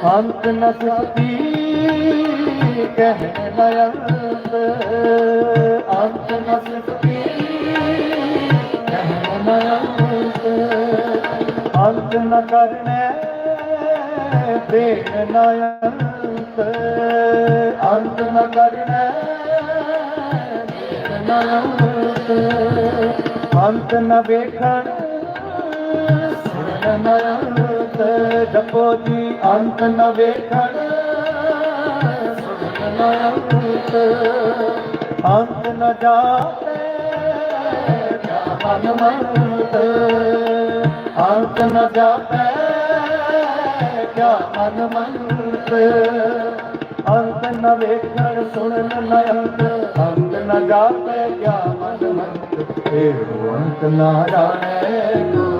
ਅੰਤ ਨ ਸਿੱਧੀ ਕਹਿਣਾ ਅੰਤ ਅੰਤ ਨ ਸਿੱਧੀ ਕਹਿਣਾ ਅੰਤ ਅੰਤ ਨ ਕਰਨੇ ਦੇਣ ਨ ਅੰਤ ਅੰਤ ਨ ਕਰਨੇ ਦੇਣ ਨ ਅੰਤ ਅੰਤ ਨ ਵੇਖਣ ਸੁਣਨ ਨ ਅੰਤ। ਜਪੋ ਜੀ ਅੰਤ ਨ ਵੇਖਣ ਸੁਣਨ ਨ ਅੰਤ ਅੰਤ ਨ ਜਾਪੇ ਮਨ ਮੰਤ ਅੰਤ ਨ ਜਾਪੇ ਕਿਆ ਮਨ ਮੰਤ ਅੰਤ ਨ ਵੇਖਣ ਸੁਣਨ ਨ ਅੰਤ ਅੰਤ ਨ ਜਾਪੇ ਕਿਆ ਮਨ ਮੰਤ ਇਹੋ ਅੰਤ ਨਾ ਜਾਣੇ ਕੋਏ